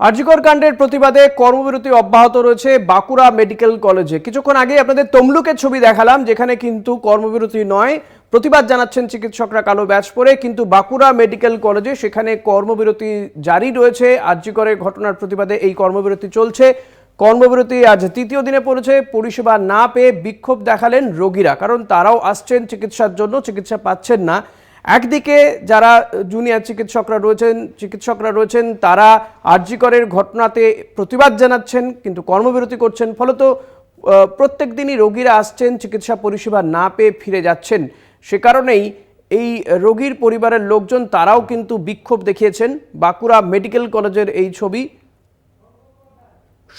আরজিকর কাণ্ডের প্রতিবাদে কর্মবিরতি অব্যাহত রয়েছে বাঁকুড়া মেডিকেল কলেজে। কিছুক্ষণ আগে আপনাদের তমলুকের ছবি দেখালাম, যেখানে কিন্তু কর্মবিরতি নয়। প্রতিবাদ জানাচ্ছেন চিকিৎসকরা কালো ব্যাচ পরে, কিন্তু বাঁকুড়া মেডিকেল কলেজে সেখানে কর্মবিরতি জারি রয়েছে। আরজিকরের ঘটনার প্রতিবাদে এই কর্মবিরতি চলছে। কর্মবিরতি আজ তৃতীয় দিনে পড়েছে। পরিষেবা না পেয়ে বিক্ষোভ দেখালেন রোগীরা, কারণ তারাও আসছেন চিকিৎসার জন্য, চিকিৎসা পাচ্ছেন না। একদিকে যারা জুনিয়র চিকিৎসকরা রয়েছেন চিকিৎসকরা রয়েছেন, তারা আরজিকরের ঘটনাতে প্রতিবাদ জানাচ্ছেন, কিন্তু কর্মবিরতি করছেন। ফলত প্রত্যেক দিনই রোগীরা আসছেন, চিকিৎসা পরিষেবা না পেয়ে ফিরে যাচ্ছেন। সে কারণেই এই রোগীর পরিবারের লোকজন, তারাও কিন্তু বিক্ষোভ দেখিয়েছেন। বাঁকুড়া মেডিকেল কলেজের এই ছবি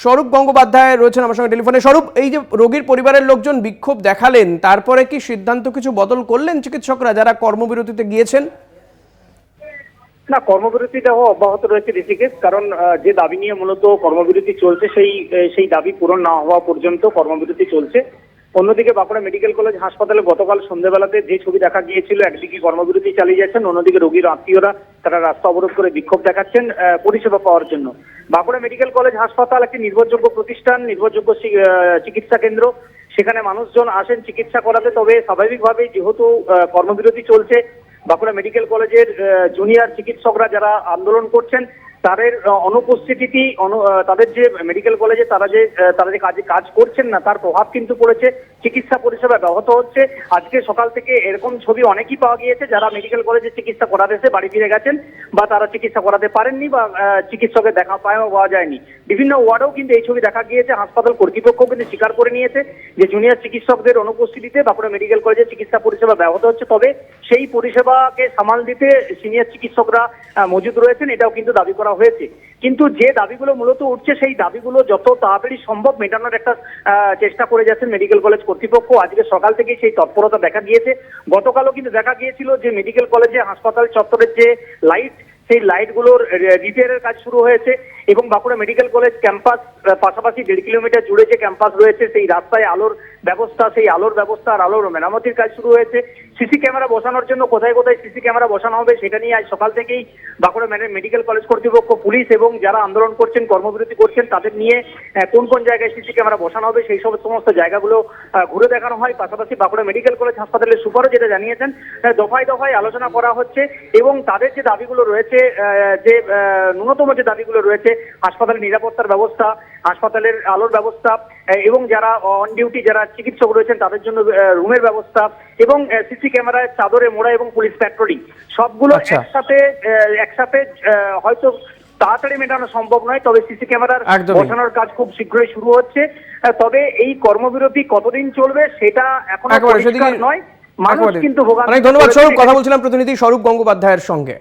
স্বরূপ গঙ্গোপাধ্যায় রয়েছেন আমার সঙ্গে টেলিফোনে। স্বরূপ, এই যে রোগীর পরিবারের লোকজন বিক্ষোভ দেখালেন, তারপরে কি সিদ্ধান্ত কিছু বদল করলেন চিকিৎসকরা যারা কর্মবিরতিতে গিয়েছেন? না কর্মবিরতিটাও অব্যাহত রয়েছে ঋষিকেশ, কারণ যে দাবি নিয়ে মূলত কর্মবিরতি চলছে, সেই সেই দাবি পূরণ না হওয়া পর্যন্ত কর্মবিরতি চলছে। অন্যদিকে বাঁকুড়া মেডিকেল কলেজ হাসপাতালে গতকাল সন্ধ্যেবেলাতে যে ছবি দেখা গিয়েছিল, একদিকে কর্মবিরতি চালিয়ে যাচ্ছেন, অন্যদিকে রোগীর আত্মীয়রা তারা রাস্তা অবরোধ করে বিক্ষোভ দেখাচ্ছেন পরিষেবা পাওয়ার জন্য। বাঁকুড়া মেডিকেল কলেজ হাসপাতাল একটি নির্ভরযোগ্য প্রতিষ্ঠান, নির্ভরযোগ্য চিকিৎসা কেন্দ্র। সেখানে মানুষজন আসেন চিকিৎসা করাতে, তবে স্বাভাবিকভাবেই যেহেতু কর্মবিরতি চলছে, বাঁকুড়া মেডিকেল কলেজের জুনিয়র চিকিৎসকরা যারা আন্দোলন করছেন তাদের আহ, অনুপস্থিতি অনু- তাদের যে মেডিকেল কলেজে তারা যে তারা যে কাজে কাজ করছেন না তার প্রভাব কিন্তু পড়েছে। চিকিৎসা পরিষেবা ব্যাহত হচ্ছে। আজকে সকাল থেকে এরকম ছবি অনেকই পাওয়া গিয়েছে যারা মেডিকেল কলেজে চিকিৎসা করাতে এসে বাড়ি ফিরে গেছেন বা তারা চিকিৎসা করাতে পারেননি বা চিকিৎসকের দেখা পাওয়া পাওয়া যায়নি। বিভিন্ন ওয়ার্ডেও কিন্তু এই ছবি দেখা গিয়েছে। হাসপাতাল কর্তৃপক্ষ কিন্তু স্বীকার করে নিয়েছে যে জুনিয়র চিকিৎসকদের অনুপস্থিতিতে বাঁকুড়া মেডিকেল কলেজে চিকিৎসা পরিষেবা ব্যাহত হচ্ছে। তবে সেই পরিষেবাকে সামাল দিতে সিনিয়র চিকিৎসকরা মজুদ রয়েছেন, এটাও কিন্তু দাবি করা হয়েছে। কিন্তু যে দাবিগুলো মূলত উঠছে, সেই দাবিগুলো যত তাড়াতাড়ি সম্ভব মেটানোর একটা চেষ্টা করে যাচ্ছেন মেডিকেল কলেজ কর্তৃপক্ষ। আজকে সকাল থেকেই সেই তৎপরতা দেখা গিয়েছে। গতকালও কিন্তু দেখা গিয়েছিল যে মেডিকেল কলেজে হাসপাতাল চত্বরের যে লাইট, সেই লাইটগুলোর রিপেয়ারের কাজ শুরু হয়েছে এবং বাঁকুড়া মেডিকেল কলেজ ক্যাম্পাস পাশাপাশি দেড় কিলোমিটার জুড়ে যে ক্যাম্পাস রয়েছে, সেই রাস্তায় আলোর ব্যবস্থা, সেই আলোর ব্যবস্থা আর আলোর মেরামতির কাজ শুরু হয়েছে। সিসি ক্যামেরা বসানোর জন্য কোথায় কোথায় সিসি ক্যামেরা বসানো হবে সেটা নিয়ে আজ সকাল থেকেই বাঁকুড়া মেডিকেল কলেজ কর্তৃপক্ষ, পুলিশ এবং যারা আন্দোলন করছেন, কর্মবিরতি করছেন, তাদের নিয়ে কোন কোন জায়গায় সিসি ক্যামেরা বসানো হবে সেই সব সমস্ত জায়গাগুলো ঘুরে দেখানো হয়। পাশাপাশি বাঁকুড়া মেডিকেল কলেজ হাসপাতালের সুপারও যেটা জানিয়েছেন দফায় দফায় আলোচনা করা হচ্ছে এবং তাদের যে দাবিগুলো রয়েছে যে ন্যূনতম যে দাবিগুলো রয়েছে, হাসপাতালের নিরাপত্তার ব্যবস্থা, হাসপাতালের আলোর ব্যবস্থা এবং যারা অন ডিউটি যারা চিকিৎসক রয়েছেন তাদের জন্য রুমের ব্যবস্থা এবং সিসি ক্যামেরায় চাদরে মোড়া এবং পুলিশ প্যাট্রোলিং সবগুলো আচ্ছা। একসাথে একসাথে হয়তো তাড়াতাড়ি মেটানো সম্ভব নয় তবে সিসি ক্যামেরার। বসানোর কাজ খুব শীঘ্রই শুরু হচ্ছে। তবে এই কর্মবিরতি কতদিন চলবে সেটা এখন নয়। মানুষ কিন্তু অনেক ধন্যবাদ স্বরূপ কথা বলছিলাম প্রতিনিধি স্বরূপ গঙ্গোপাধ্যায়ের সঙ্গে।